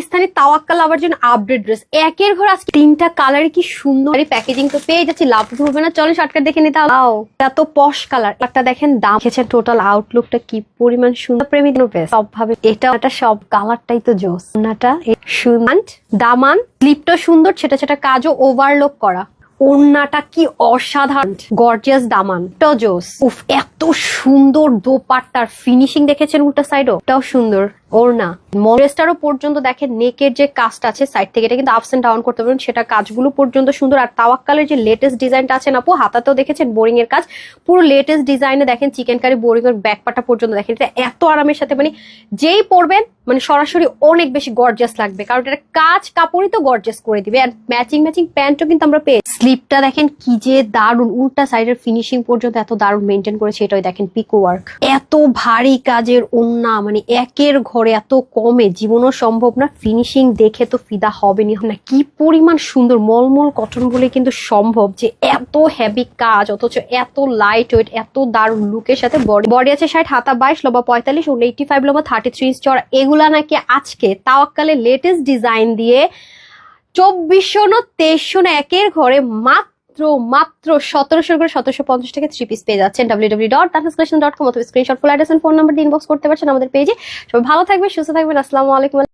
পাকিস্তানি তাওয়াক্কাল আবার জন্য update dress একের ঘর আজকে তিনটা কালার কি সুন্দর প্যাকেজিং তো পেয়ে যাচ্ছি, লাভ হবে না। চলো শর্টকাট দেখে নিতে আও এত পশ কালার একটা দেখেন, দাম দেখেছেন টোটাল আউটলুকটা কি পরিমাণ সুন্দর। প্রেমী সব ভাবে এটা এটা সব কালারটাই তো জোস। ওনাটা সুন্দর দামান ক্লিপটা সুন্দর, ছেটা ছেটা কাজও ওভারলোক করা। ওড়নাটা কি অসাধারণ। গর্জিয়াস দামান। এটাও জোস। উফ, এত সুন্দর দোপাট্টার। ফিনিশিং দেখেছেন উল্টা সাইডও এটাও সুন্দর। ওড়না। ড্রেসটারও পর্যন্ত দেখেন নেকের যে কাজটা আছে সাইড থেকে, এটা কিন্তু আপস এন্ড ডাউন করতে পারবেন সেটা কাজগুলো পর্যন্ত সুন্দর। আর তাওয়াক্কালের যে লেটেস্ট ডিজাইনটা আছে আপু, হাতাতেও দেখেছেন বোরিং এর কাজ। পুরো লেটেস্ট ডিজাইনে দেখেন চিকেন কারি বোরিং এর ব্যাকপাটা পর্যন্ত দেখেন। এটা এত আরামের সাথে মানে যেই পরবেন মানে সরাসরি অনেক বেশি গর্জিয়াস লাগবে। কারণ এটা কাজ কাপড়ই তো গর্জিয়াস করে দিবে। আর ম্যাচিং ম্যাচিং প্যান্টও কিন্তু আমরা পেয়ে স্লিপটা দেখেন কি যে দারুণ উল্টা সাইডের ফিনিশিং পর্যন্ত এত দারুণ মেনটেন করেছে। এটাই দেখেন পিকো ওয়ার্ক এত ভারী কাজের ওন্না মানে একের ঘরে এত কমে, জীবনও সম্ভব না ফিনিশিং দেখে তো ফিদা হবেনি না। কি পরিমাণ সুন্দর, মলমল কটন বলে কিন্তু সম্ভব যে এত হেভি কাজ, অথচ এত লাইট ওয়েট এত দারুণ লুকের সাথে বডি বডি আছে ষাট, হাতা বাইশ, লম্বা পঁয়তাল্লিশ ও এইটটি ফাইভ লম্বা থার্টি থ্রি চড়া এগুলা নাকি আজকে তাওয়াক্কালের লেটেস্ট ডিজাইন দিয়ে চব্বিশশো না তেইশশো না একের ঘরে মাত্র মাত্র মাত্র সতেরোশো করে সতেরোশো পঞ্চাশ টাকা থ্রি পিস পেয়ে যাচ্ছেন W W dot dot com অথবা স্ক্রিনশট ফোন নাম্বার দিয়ে ইনবক্স করতে পারছেন আমাদের পেজে সবাই ভালো থাকবে সুস্থ থাকবেন, আসসালামু আলাইকুম।